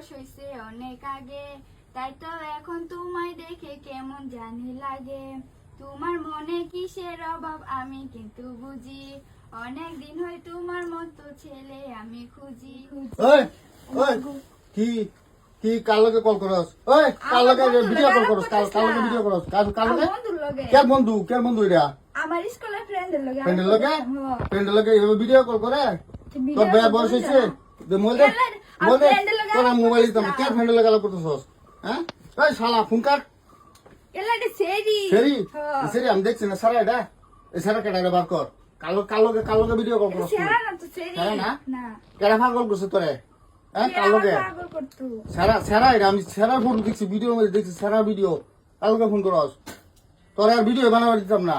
বয়স হয়েছে অনেক আগে। তাই তো এখন তোমায় দেখে কেমন জানি লাগে। তোমার মনে কিসের অভাব আমি কিন্তু বুঝি। অনেক দিন হয় তোমার মতো ছেলে আমি খুঁজি। ওই ওই কি কি কার লগে কল করস? ওই কার লগে ভিডিও কল করস? কার কার লগে ভিডিও করস? কার কার লগে? কে বন্ধু? কে বন্ধু এটা? আমার স্কুলের ফ্রেন্ডের লগে। ফ্রেন্ডের লগে? হ্যাঁ। ফ্রেন্ডের লগে ভিডিও কল করে? তোর বয়স করে ফ্রেন্ডের লগে তোর মোবাইল দিতাম। কে ফ্রেন্ডের লগে করতেছস হ্যাঁ? ওই শালা ফোন কাট। সেরি। সেরি? হ্যাঁ। সেরি আমি দেখছি না। সারা এটা? এই সারা কেটা এটা বার কর। কালো কালো কালো ভিডিও কল তুই? সেরা না তো সেরি। না? না। কেডা পাগল করছে তোরে? হ্যাঁ সেরা কালো গে পাগল করতো। সারা সারা এটা। আমি সারা দেখছি ভিডিও মধ্যে দেখছি সারা ভিডিও কালকে ফোন করস। তোর আর ভিডিও বানাবার দিতাম না।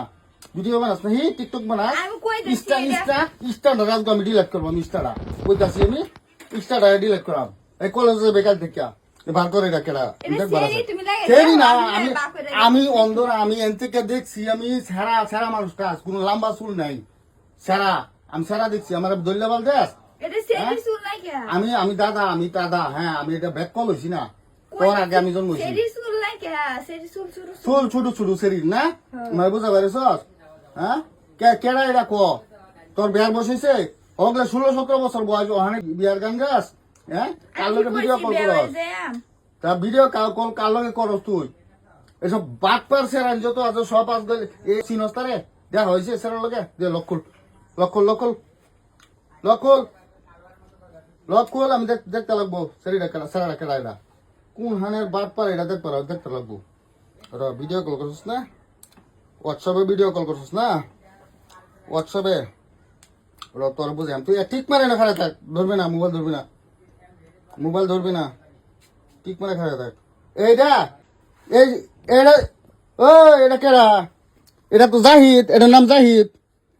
ভিডিও বানাস না। হি টিকটক বানাস। ইনস্টা? ইনস্টা ইনস্টাটা রাখব আমি ডিলেট করব আমি ইনস্টাটা কইতাছি আমি? করাম। এই কলেজে বেকার বার করে সেরি, সেরি না আমি আমি বাপ আমি অন্ধরা এন থেকে দেখছি আমি সারা সারা মানুষ কাজ কোনো লম্বা চুল নাই। সারা আমি সারা দেখছি আমার দল্যাবাল দেশ। সেরি হ্যাঁ? আমি আমি দাদা আমি দাদা হ্যাঁ আমি এটা ব্যাক কল হইছি না। তোর আগে আমি জন্ম হইছি। সেরি চুল সেরি ছোট ছোট শরীর না? হ্যাঁ। মানে বুঝা পারিস হ্যাঁ? কে কেডা এটা ক? তোর বিয়ার বয়স হয়েছে ওগুলো ষোলো সতেরো বছর বয়স ওখানে বিয়ার গান গাছ হ্যাঁ? কার লগে ভিডিও কল করস? তা ভিডিও কল কার লগে করস তুই? এসব বাট পার সেরান যত আছে সব আজ গেলে এই চিনস্তারে দেখা হয়েছে সেরার লগে? দে লক্ষল। লক্ষল লক্ষল। লক্ষল। লক্ষল আমি দেখ- দেখতে লাগবো। সেরিটা কেডা সেরাটা এটা কোন হানের বাট পার এটা দেখতে পারো দেখতে লাগবো। র ভিডিও কল করছিস না? হোয়াটসঅ্যাপে ভিডিও কল করছিস না? হোয়াটসঅ্যাপে র তোর বুঝে তুই ঠিক মারে না খারাপ থাক। ধরবি না মোবাইল ধরবি না। মোবাইল ধরবি না। ঠিক মারে খারাপ থাক। এইটা এই এটা ও এটা কেডা এটা তো জাহিদ এটার নাম জাহিদ।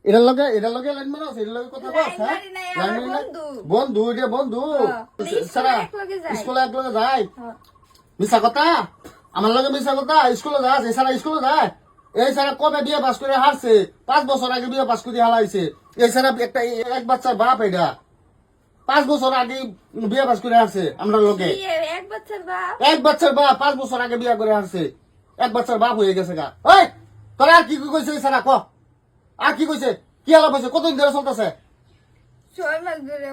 এটার লগে এটার লগে লাইন মারস এটার লগে কথা বল হ্যাঁ? লাইন মারি বন্ধু। এটা বন্ধু। হ্যাঁ, সারা স্কুলে এক লগে যায়। মিশা কথা? আমার লগে মিশা কথা? স্কুলে যাস এছাড়া স্কুলে যায় এই ছাড়া কবে বিয়ে পাস করে হারছে? পাঁচ বছর আগে বিয়ে পাস করে হালাইছে এছাড়া একটা এক বাচ্চার বাপ এটা। পাঁচ বছর আগে বিয়ে পাস করে হারছে আমরা লোকে। এক বছর বাপ? এক বাচ্চার বাপ পাঁচ বছর আগে বিয়ে করে হারছে। এক বাচ্চার বাপ হয়ে গেছে গা। ওই তোরা আর কি কি কইছে এছাড়া ক? আর কি কইছে? কি আলাপ হয়েছে কতদিন ধরে চলতেছে? ছয় মাস ধরে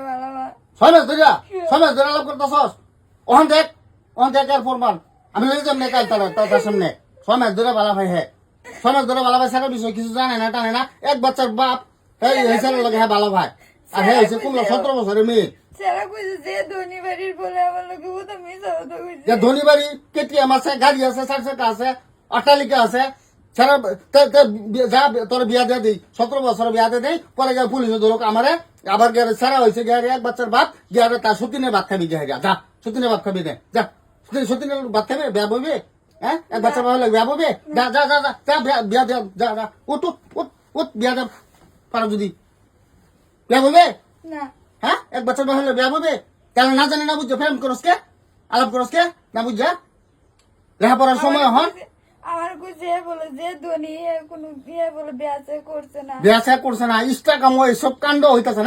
ছয় মাস ধরে? ছয় মাস ধরে আলাপ করতেছস? ওখান দেখ ওখান দেখ আর ফরমান আমি লই যাম না কাল তার সামনে। ছয় মাস ধরে বালা ভাই হে। মাস ধরে বালা ভাই সারা বিষয় কিছু জানে না টানে না। এক বাচ্চার বাপ এই হেসারের লগে হ্যাঁ বালা ভাই। আর হ্যাঁ হয়েছে কোন সতেরো বছরের মেয়ে। ধনী বাড়ি কেটিএম আছে গাড়ি আছে চার চাকা আছে অট্টালিকা আছে। সারা যা তোর বিয়া দিয়ে দিই সতেরো বছর বিয়া দিয়ে দেই পরে গিয়ে পুলিশে ধরুক আমারে আবার গিয়ে সারা হয়েছে গিয়ে এক বাচ্চার বাপ গিয়ে তার সতীনের ভাত খাবি গিয়ে যা সতীনের ভাত খাবি দে যা সতীন- সতীনের ভাত খাবি বিয়া বইবে? হ্যাঁ? এক বাচ্চার বাবা বিয়া বইবে যা যা যা যা যা বিয়া- বিয়া যা যা। উঠ উঠ উঠ উঠ বিয়া দে পারো যদি। বিয়া বইবে না। হ্যাঁ? এক বছর হলে বিয়া বইবে তাহলে না জানি না বুঝছ? প্রেম করস কে? আলাপ করস কে? না বুঝছা? লেখাপড়ার সময় হন। আমার কইছে বলে যে ধনী কোনো ইয়ে বলে বিয়া করছে না। বিয়া করছে না। ইস্টা কাম এসব কাণ্ড হইতেছে